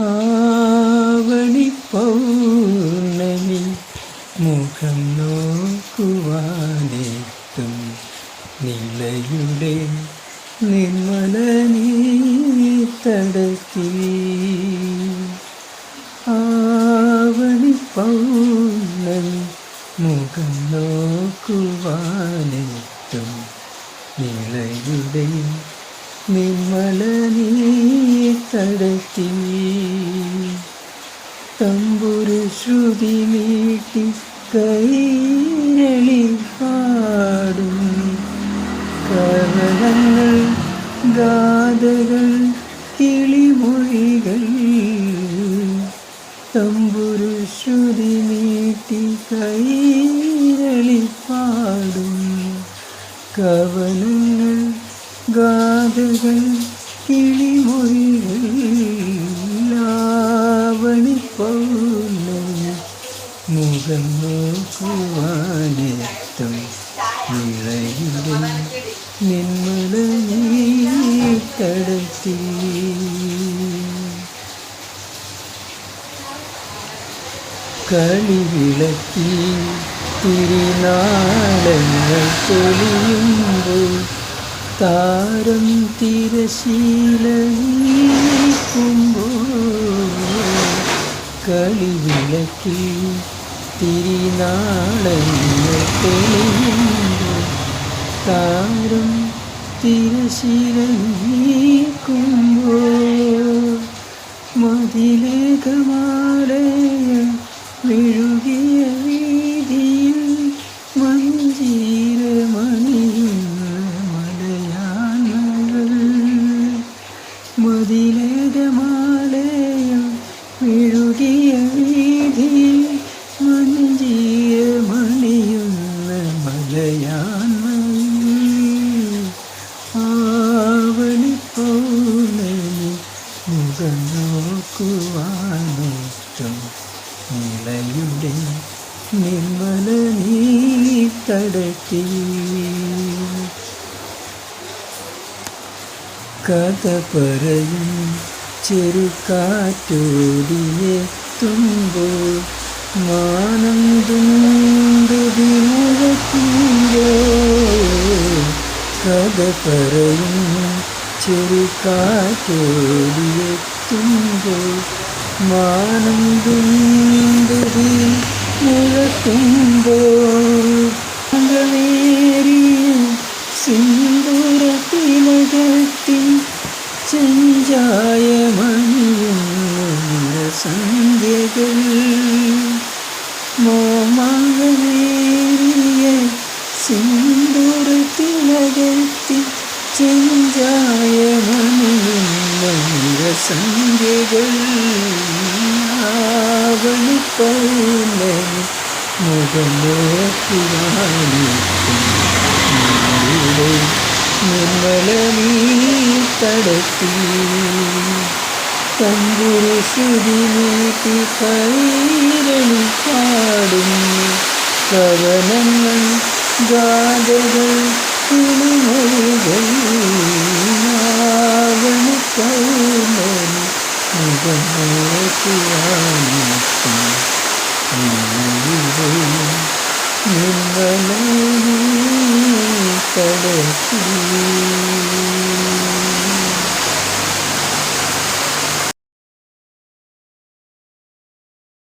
ആവണി പൗർണമി മുഖം നോക്കുവാനെത്തും നിലയുടെ നിർമ്മല നീത്തടത്തിൽ ആവണി പൗർണമി മുഖം നോക്കുവാനെത്തും നിലയുടെ നിർമ്മല നീത്തടത്തിൽ തമ്പുരു ശ്രുതി നീട്ടി കൈരളി പാടും. കവനങ്ങൾ ഗാഥകൾ കിളിമൊഴികൾ. തമ്പുരു ശ്രുതി നീട്ടി കൈരളി പാടും. കവലങ്ങൾ ഗാഥകൾ കിളിമൊഴികൾ ലാവണി പൗർണമി മുഖം നോക്കുവാനെത്തും നിളയുടെ നിന്മല കടത്തി. കളിവിളക്കി തിരുനാളങ്ങൾ തെളിയുമ്പോൾ താരം തിരശീലീക്കുമ്പോൾ കളിവിളക്കി തിരുനാളങ്ങൾ താരം തിരശീലീക്കുമ്പോൾ മതിലേഖമാലയ വിഴുകിയ വീതിയിൽ മഞ്ചീരമണിയുന്ന മലയാളങ്ങൾ ആവണി പൗർണമി മുഖം നിർമ്മല നീത്തടത്തി കഥ പറയും ചെറുകാറ്റോടിയെത്തുമ്പോൾ മാനം തുണ്ടുതി മുഴക്കുമ്പോൾ കഥ പറയും ചെറുകാറ്റോടിയെത്തുമ്പോൾ മാനം തുണ്ടുതി മുഴക്കുമ്പോൾ അകമേറിയ സിന്ദൂരത്തിലകത്തിൻ ചെഞ്ചായമണിയുന്ന സന്ധ്യകൾ നിർമ്മല നീ തടത്തി തമ്പുരു ശുതിനീട്ടി കൈരളി പാടും കവനങ്ങൾ ഗാഥകൾ